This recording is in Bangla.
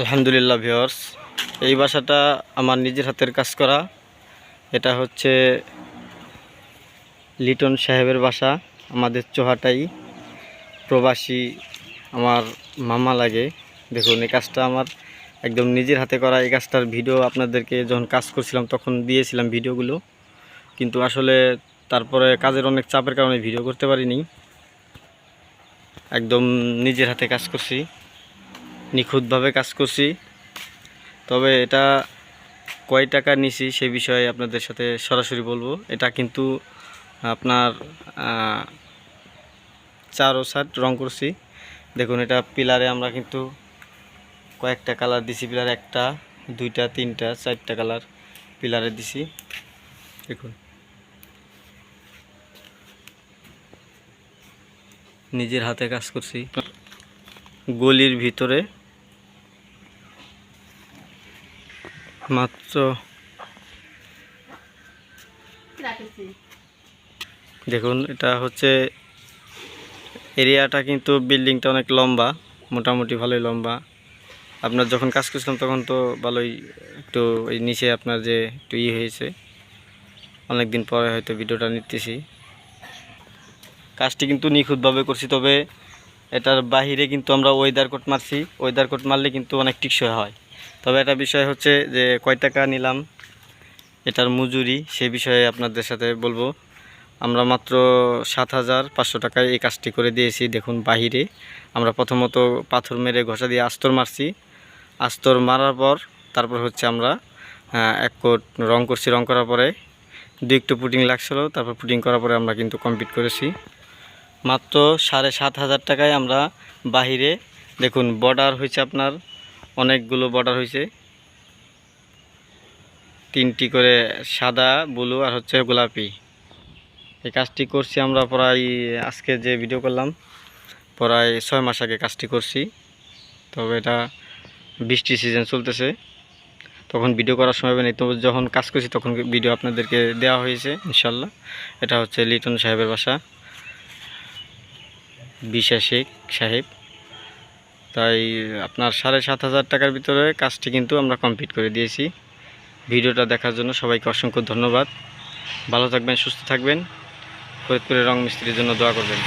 আলহামদুলিল্লাহ ভিওর্স এই বাসাটা আমার নিজের হাতের কাজ করা। এটা হচ্ছে লিটন সাহেবের বাসা, আমাদের চোহাটাই। প্রবাসী আমার মামা লাগে। দেখুন, এই কাজটা আমার একদম নিজের হাতে করা। এই কাজটার ভিডিও আপনাদেরকে যখন কাজ করছিলাম তখন দিয়েছিলাম ভিডিওগুলো। কিন্তু আসলে তারপরে কাজের অনেক চাপের কারণে ভিডিও করতে পারিনি। একদম নিজের হাতে কাজ করছি। নিখুঁতভাবে কাজ করছি। তবে এটা কয় টাকা নিছি সে বিষয়ে আপনাদের সাথে সরাসরি বলব। এটা কিন্তু আপনার চার ও সাত রং করছি। দেখুন, এটা পিলারে আমরা কিন্তু কয়েকটা কালার দিছি। পিলার একটা, দুইটা, তিনটা, চারটা কালার পিলারে দিছি। দেখুন। নিজের হাতে কাজ করছি। গলির ভিতরে মাত্র দেখুন, এটা হচ্ছে এরিয়াটা কিন্তু বিল্ডিংটা অনেক লম্বা, মোটামুটি ভালোই লম্বা। আপনার যখন কাজ করছিলাম তখন তো ভালোই একটু ওই নিচে আপনার যে একটু ই হয়েছে। অনেক দিন পরে হয়তো ভিডিওটা নিতেছি। কাজটি কিন্তু নিখুঁতভাবে করছি, তবে এটার বাহিরে কিন্তু আমরা ওয়েদার কোট মারছি। ওয়েদার কোট মারলে কিন্তু অনেক টিকসই হয়। তবে একটা বিষয় হচ্ছে যে কয় টাকা নিলাম এটার মজুরি, সে বিষয়ে আপনাদের সাথে বলব। আমরা মাত্র সাত হাজার পাঁচশো টাকায় এই কাজটি করে দিয়েছি, দেখুন বাহিরে। আমরা প্রথমত পাথর মেরে ঘষা দিয়ে আস্তর মারছি। আস্তর মারার পর তারপর হচ্ছে আমরা এক কোট রং করছি, রং করার পরে দু একটু পুটিং লাগছিল, তারপর পুটিং করার পরে আমরা কিন্তু কমপ্লিট করেছি। মাত্র সাড়ে সাত হাজার টাকায় আমরা বাহিরে, দেখুন বর্ডার হয়েছে আপনার অনেকগুলো বর্ডার হয়েছে তিনটি করে সাদা, ব্লু আর হচ্ছে গোলাপি। এই কাজটি করছি আমরা প্রায় আজকে যে ভিডিও করলাম, প্রায় ছয় মাস আগে কাজটি করছি। তবে এটা বৃষ্টি সিজন চলতেছে। তখন ভিডিও করার সময় নেই। তো যখন কাজ করছি তখন ভিডিও আপনাদেরকে দেওয়া হয়েছে ইনশাল্লাহ এটা হচ্ছে লিটন সাহেবের বাসা। বিশা শেখ সাহেব। তাই আপনার সাড়ে সাত হাজার টাকার ভিতরে কাজটি কিন্তু আমরা কমপ্লিট করে দিয়েছি। ভিডিওটা দেখার জন্য সবাইকে অসংখ্য ধন্যবাদ। ভালো থাকবেন, সুস্থ থাকবেন। ফরিদপুরের রং মিস্ত্রির জন্য দোয়া করবেন।